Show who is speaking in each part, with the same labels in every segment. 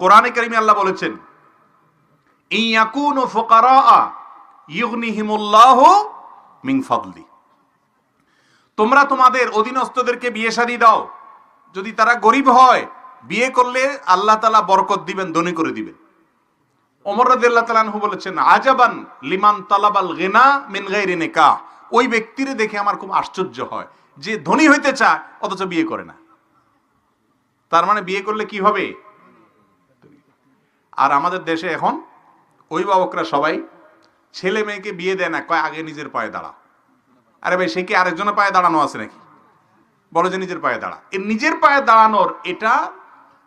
Speaker 1: কোরআনে কারিমে আল্লাহ বলেছেন ইয়াকুনু ফুকারা ইউগনিহিমুল্লাহ মিন ফাদলি। তোমরা তোমাদের অধীনস্থদেরকে বিয়ে শাদী দাও। যদি তারা গরিব হয়, বিয়ে করলে আল্লাহ তালা বরকত দিবেন, ধনী করে দিবেন। ওমর রাদিয়াল্লাহু তাআলা আনহু বলেছেন, আজাবান লিমান তালাবাল গিনা মিন গায়রি নিকাহ। ওই ব্যক্তিরে দেখে আমার খুব আশ্চর্য হয় যে ধনী হইতে চায়, অথচ বিয়ে করে না। তার মানে বিয়ে করলে কি হবে? আর আমাদের দেশে এখন অভিভাবকরা সবাই ছেলে মেয়েকে বিয়ে দেয় না, কয় আগে নিজের পায়ে দাঁড়া। আরে ভাই, সে কি আরেকজনের পায়ে দাঁড়ানো আছে নাকি? বলো যে নিজের পায়ে দাঁড়া। এই নিজের পায়ে দাঁড়ানোর এটা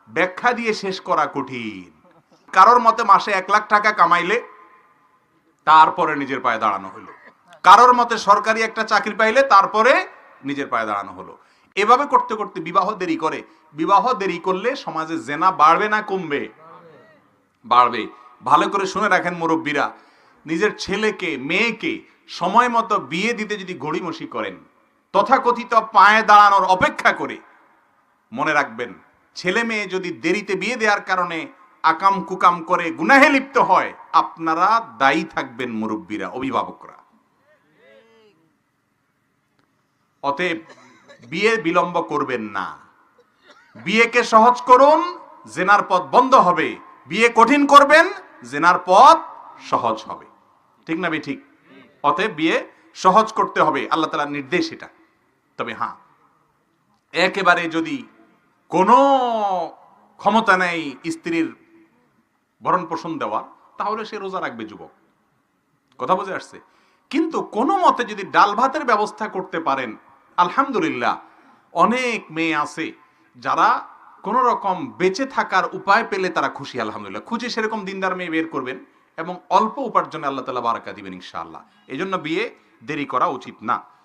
Speaker 1: ব্যাখ্যা দিয়ে শেষ করা কঠিন। কারোর মতে মাসে এক লাখ টাকা কামাইলে তারপরে নিজের পায়ে দাঁড়ানো হলো। কারোর মতে সরকারি একটা চাকরি পাইলে তারপরে নিজের পায়ে দাঁড়ানো হলো। এভাবে করতে করতে বিবাহ দেরি করে। বিবাহ দেরি করলে সমাজে জেনা বাড়বে না, কমবে। বাড়বে। ভালো করে শুনে রাখেন মুরব্বীরা, নিজের ছেলেকে, মেয়েকে সময় মতো বিয়ে দিতে যদি গড়িমসি করেন, তথাকথিত পায়ে দাঁড়ানোর অপেক্ষা করে মনে রাখবেন, ছেলে মেয়ে যদি দেরিতে বিয়ে দেওয়ার কারণে আকাম কুকাম করে গুনাহে লিপ্ত হয়, আপনারা দায়ী থাকবেন মুরব্বীরা, অভিভাবকরা। অতএব বিয়ে বিলম্ব করবেন না। বিয়েকে সহজ করুন, জেনার পথ বন্ধ হবে। বিয়ে কঠিন করবেন, জেনার পথ সহজ হবে। ঠিক না ঠিক। অতএব বিয়ে সহজ করতে হবে। আল্লাহ তালার নির্দেশ এটা। তবে হ্যাঁ একেবারে যদি কোনো ক্ষমতা নেই স্ত্রীর ভরণ পোষণ দেওয়া তাহলে সে রোজা রাখবে যুবক। কথা বুঝে আসছে? কিন্তু কোনো মতে যদি ডাল ভাতের ব্যবস্থা করতে পারেন, আলহামদুলিল্লাহ, অনেক মেয়ে আছে যারা কোন রকম বেঁচে থাকার উপায় পেলে তারা খুশি, আলহামদুলিল্লাহ। খুঁজে সেরকম দিনদার মেয়ে বের করবেন এবং অল্প উপার্জনে আল্লাহ তালা বারাকা দিবেন ইনশাআল্লাহ। এই জন্য বিয়ে দেরি করা উচিত না।